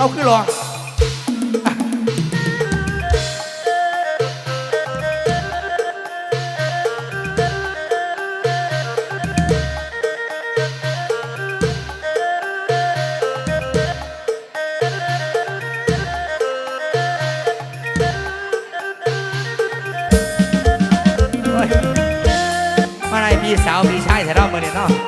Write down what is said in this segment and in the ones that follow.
เราคือรอพี่สาวพี่ชายแถวเราเมื่อเนี่เนาะ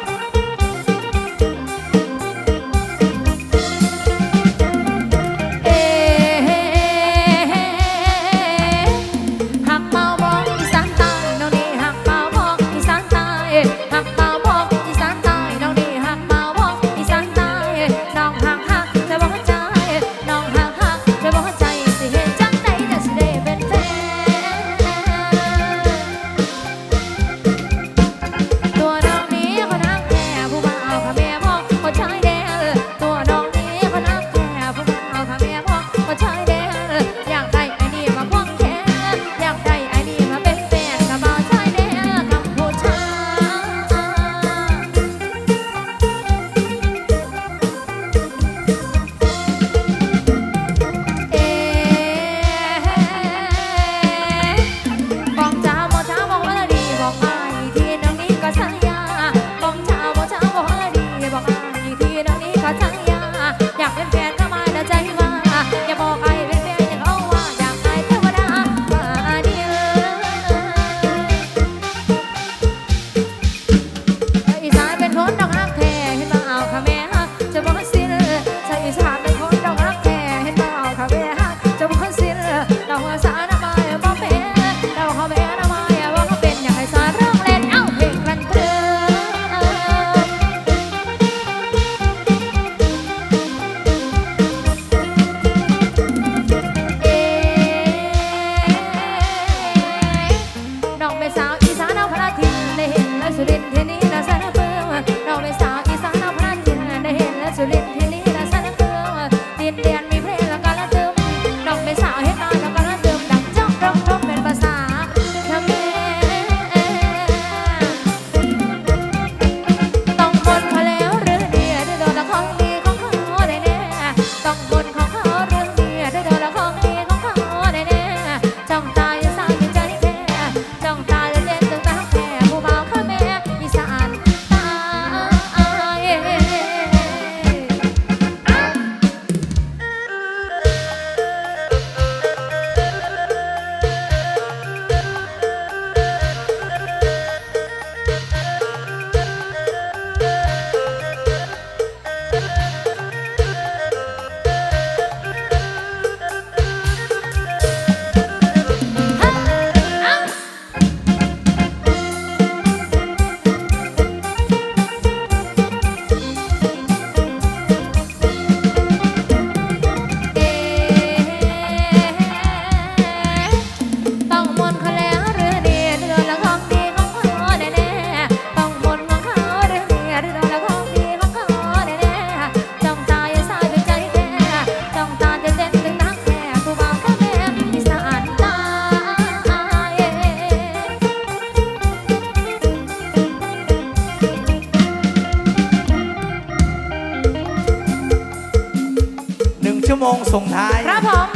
ชั่วโมงส่งท้าย ครับผม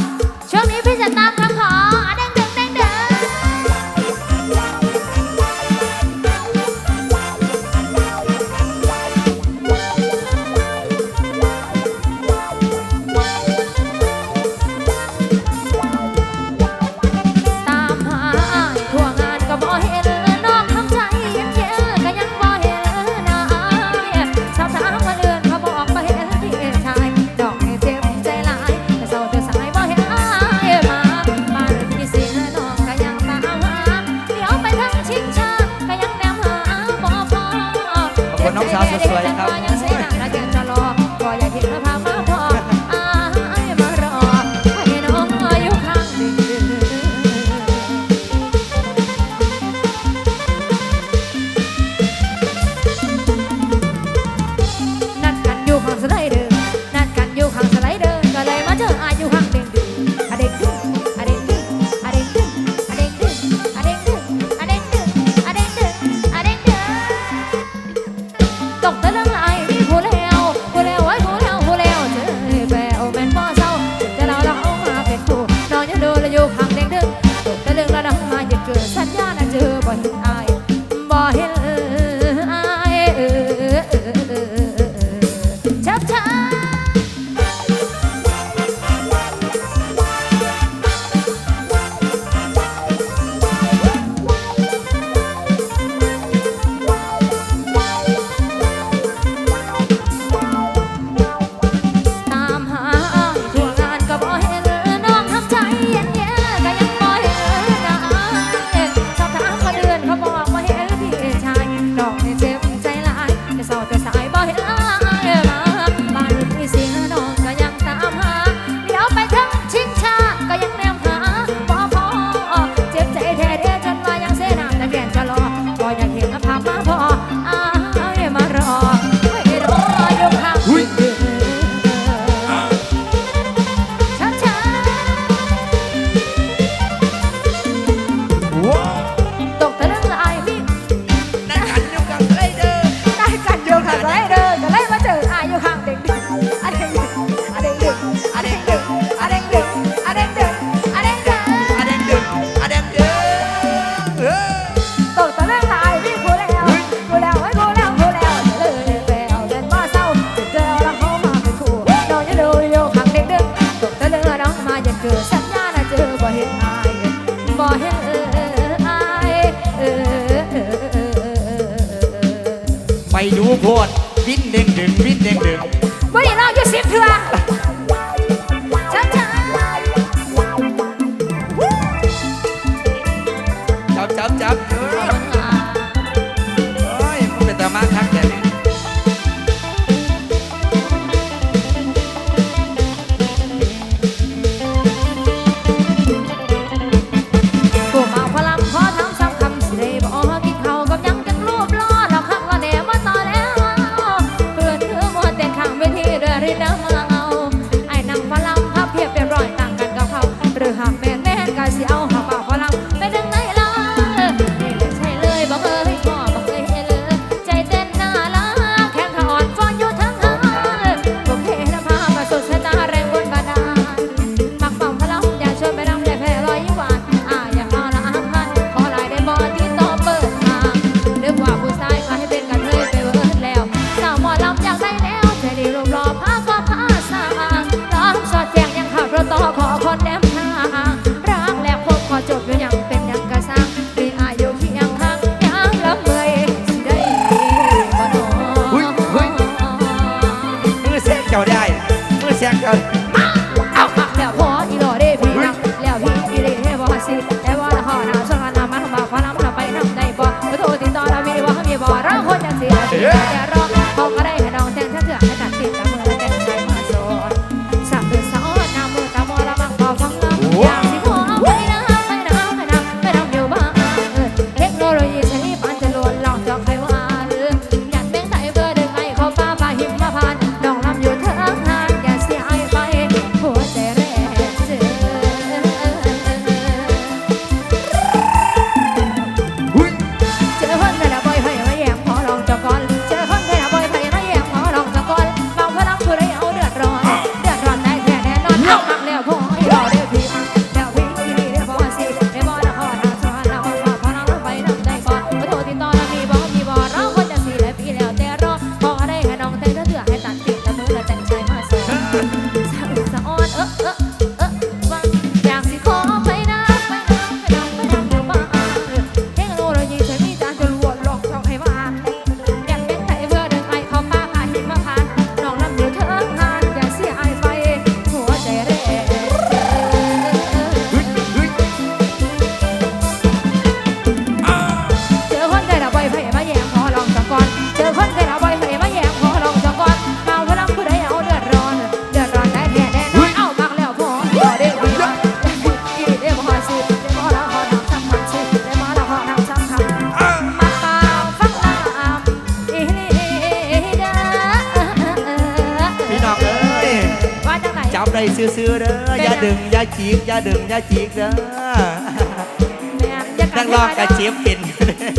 ช่วงนี้พี่จะตามครับขอ โพดวิ่งเด้งดึงวิ่งเด้งดึง ได้ซื่อๆเด้ออย่าดึงอย่าจีบอย่าดึงอย่าจีบเด้อแม่นอย่ากัดนั่งลอกกระเจี๊ยบเป็น